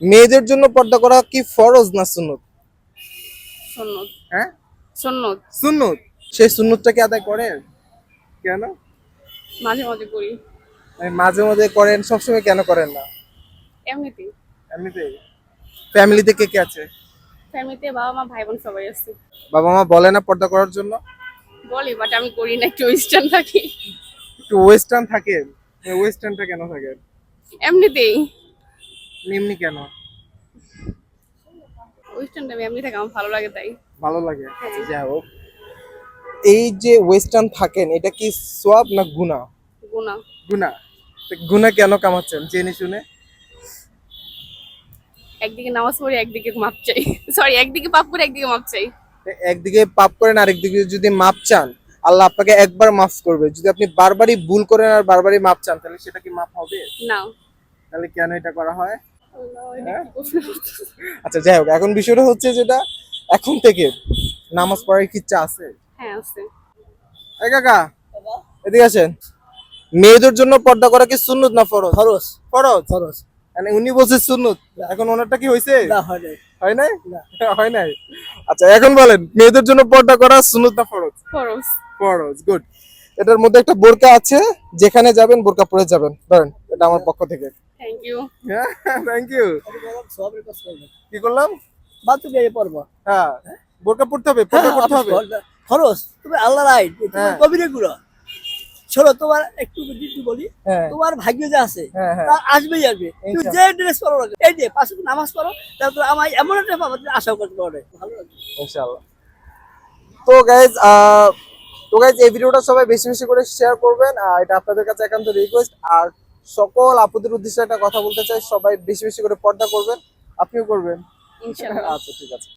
মেয়েদের জন্য পর্দা করা কি ফরজ না সুন্নত? সুন্নত। হ্যাঁ? সুন্নত। সুন্নত? সেই সুন্নতটা কি আদায় করেন? কেন? মাঝে মাঝে করি। মানে মাঝে মাঝে করেন সবসময় কেন করেন না? এমনিতেই। এমনিতেই? ফ্যামিলিতে কে কে আছে? ফ্যামিলিতে বাবা মা ভাই বোন সবাই আছে। বাবা মা বলে না পর্দা করার জন্য? বলি বাট আমি করি না একটু ওয়েস্টার্ন থাকি। একটু ওয়েস্টার্ন থাকেন ওয়েস্টার্নটা কেন থাকেন এমনিতেই। এমনি কেন? ওয়েস্টার্নটা আমি এমনি থাকি আমার ভালো লাগে তাই? ভালো লাগে? আচ্ছা, যাই হোক। এই যে ওয়েস্টার্ন থাকেন এটা কি সোয়াব না গুনা? গুনা। তো গুনা কেন কামাচ্ছেন? জেনে শুনে। একদিকে নামাজ পড়ি একদিকে মাপ চাই। সরি একদিকে পাপ করে একদিকে মাপ চাই। একদিকে পাপ করেন আরেকদিকে যদি মাপ চান আল্লাহ আপনাকে একবার মাফ করবে। যদি আপনি বারবারই ভুল করেন আর বারবারই মাপ চান তাহলে সেটা কি মাপ হবে? না। তাহলে কেন এটা করা হয়? হ্যাঁ? আচ্ছা যাই হোক এখন বিষয়টা হচ্ছে যেটা এখন থেকে নামাজ পড়ার কি ইচ্ছা আছে? হ্যাঁ আছে। এই কাকা এদিকে আসেন। মেয়েদের জন্য পর্দা করা কি সুন্নত না ফরজ? খরচ ফরজ? খরচ মানে উনি বলছে সুন্নত। এখন ওনারটা কি হয়েছে না হয় নাই। হয় নাই? হয় নাই। আচ্ছা এখন বলেন মেয়েদের জন্য পর্দা করা সুন্নত না ফরজ? খরচ ফরজ গুড এটার মধ্যে একটা বোরকা আছে যেখানে যাবেন বোরকা পরে যাবেন। ধরেন এটা আমার পক্ষ থেকে। থ্যাংক ইউ থ্যাংক ইউ করবে কি করলাম? বিয়ে পড়ব। হ্যাঁ বোরকা পড়তে হবে পর্দা করতে হবে। খরচ তুমি আল্লাহ রাইট হ্যাঁ। কবিরে গুলো শোনো তোমার একটু যদি বলি হ্যাঁ। তোমার ভাগ্য যে আছে হ্যাঁ হ্যাঁ। তা আসবেই আসবে। তুমি যে ড্রেস পরো এই যে পাঁচ নামাজ পড়ো তারপর আমার এমন একটা পাবো আশা করতে পারো ভালো লাগবে ইনশাআল্লাহ তো গাইজ তো গাইজ এই ভিডিওটা সবাই বেশি বেশি করে শেয়ার করবেন আর এটা আপনাদের কাছে একান্ত রিকোয়েস্ট আর সকল আপুদের উদ্দেশ্যে একটা কথা বলতে চাই সবাই বেশি বেশি করে পর্দা করবেন। আপনিও করবেন। আচ্ছা ঠিক আছে।